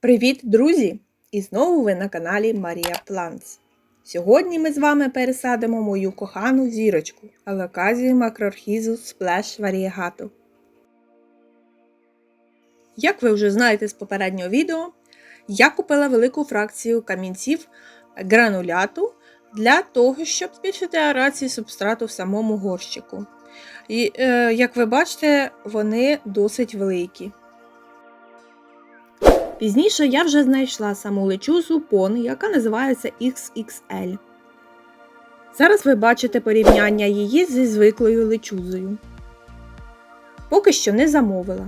Привіт, друзі! І знову ви на каналі Марія Планс. Сьогодні ми з вами пересадимо мою кохану зірочку алоказію макроорхізу Splash Variegato. Як ви вже знаєте з попереднього відео, я купила велику фракцію камінців грануляту для того, щоб збільшити аерацію субстрату в самому горщику. І, е, як ви бачите, вони досить великі. Пізніше я вже знайшла саму лечузу пон, яка називається XXL. Зараз ви бачите порівняння її зі звиклою лечузою. Поки що не замовила.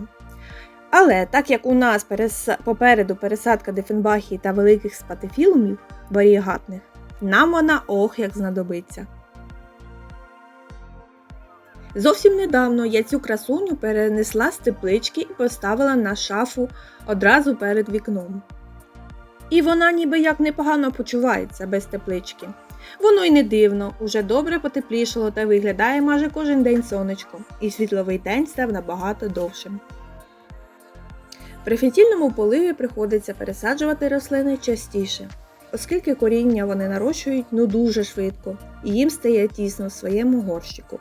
Але так як у нас перес... попереду пересадка дифенбахії та великих спатифілумів варієгатних, нам вона ох як знадобиться. Зовсім недавно я цю красуню перенесла з теплички і поставила на шафу одразу перед вікном. І вона ніби як непогано почувається без теплички. Воно й не дивно, уже добре потеплішало та виглядає майже кожен день сонечко, і світловий день став набагато довшим. При фітільному поливі приходиться пересаджувати рослини частіше, оскільки коріння вони нарощують ну дуже швидко, і їм стає тісно в своєму горщику.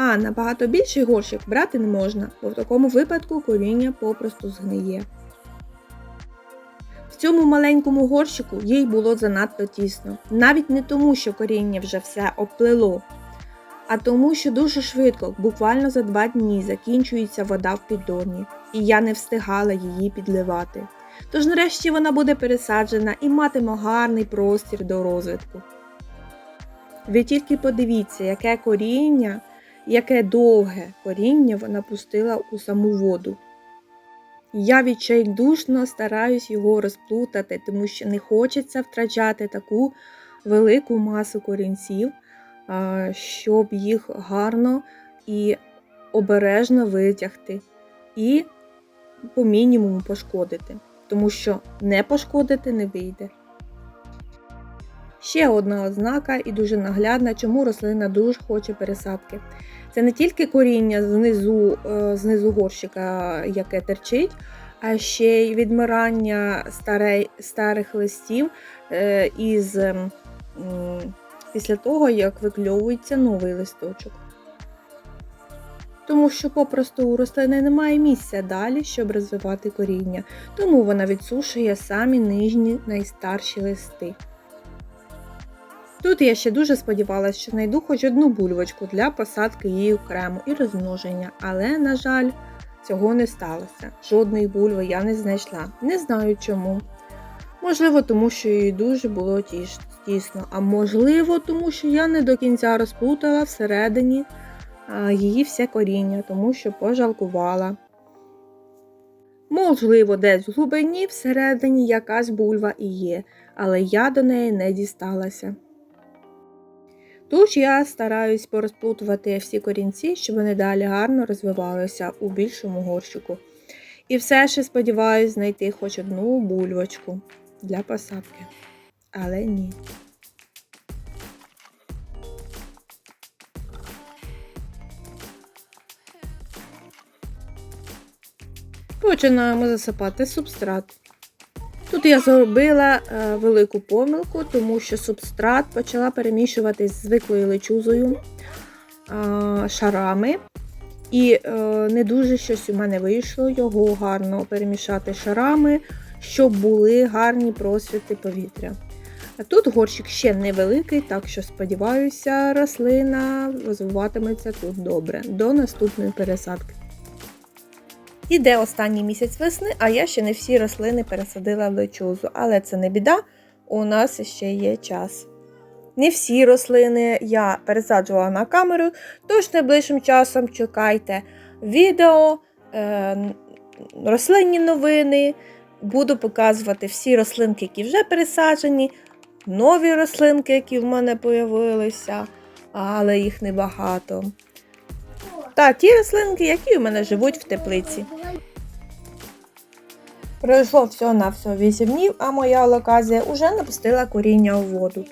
А набагато більший горщик брати не можна, бо в такому випадку коріння попросту згниє. В цьому маленькому горщику їй було занадто тісно, навіть не тому, що коріння вже все обплило, а тому, що дуже швидко, буквально за два дні, закінчується вода в піддоні, і я не встигала її підливати. Тож нарешті вона буде пересаджена і матиме гарний простір до розвитку. Ви тільки подивіться, яке коріння яке довге коріння вона пустила у саму воду. Я відчайдушно стараюсь його розплутати, тому що не хочеться втрачати таку велику масу корінців, щоб їх гарно і обережно витягти і по мінімуму пошкодити, тому що не пошкодити не вийде. Ще одна ознака і дуже наглядна, чому рослина дуже хоче пересадки. Це не тільки коріння знизу е, знизу горщика, яке терчить, а ще й відмирання старей, старих листів е, із, після того, як викльовується новий листочок. Тому що попросту у рослини немає місця далі, щоб розвивати коріння, тому вона відсушує самі нижні найстарші листи. Тут я ще дуже сподівалася, що знайду хоч одну бульвочку для посадки її окремо і розмноження, але, на жаль, цього не сталося. Жодної бульви я не знайшла. Не знаю чому. Можливо, тому що їй дуже було тісно, а можливо, тому що я не до кінця розплутала всередині її все коріння, тому що пожалкувала. Можливо, десь в глибині всередині якась бульва і є, але я до неї не дісталася. Тож я стараюсь порозплутувати всі корінці, щоб вони далі гарно розвивалися у більшому горщику. І все ще сподіваюся знайти хоч одну бульвочку для посадки. Але ні. Починаємо засипати субстрат. Тут я зробила е, велику помилку, тому що субстрат почала перемішувати з звиклою лечузою е, шарами. І е, не дуже щось у мене вийшло його гарно перемішати шарами, щоб були гарні просвіти повітря. Тут горщик ще невеликий, так що, сподіваюся, рослина розвиватиметься тут добре до наступної пересадки. Іде останній місяць весни, а я ще не всі рослини пересадила в лечозу, але це не біда, у нас ще є час. Не всі рослини я пересаджувала на камеру, тож найближчим часом чекайте відео, е, рослинні новини. Буду показувати всі рослинки, які вже пересаджені, нові рослинки, які в мене з'явилися, але їх небагато. Та ті рослинки, які у мене живуть в теплиці. Пройшло всього на всього 8 днів, а моя локазія уже напустила коріння у воду.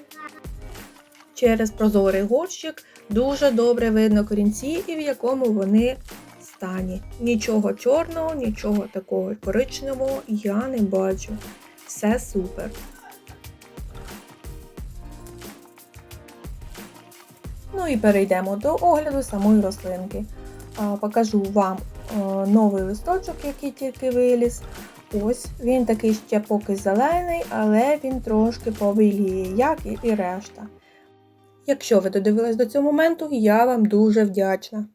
Через прозорий горщик дуже добре видно корінці і в якому вони стані. Нічого чорного, нічого такого коричневого я не бачу. Все супер. Ну і перейдемо до огляду самої рослинки. Покажу вам е, новий листочок, який тільки виліз. Ось він такий ще поки зелений, але він трошки побіліє, як і і решта. Якщо ви додивились до цього моменту, я вам дуже вдячна.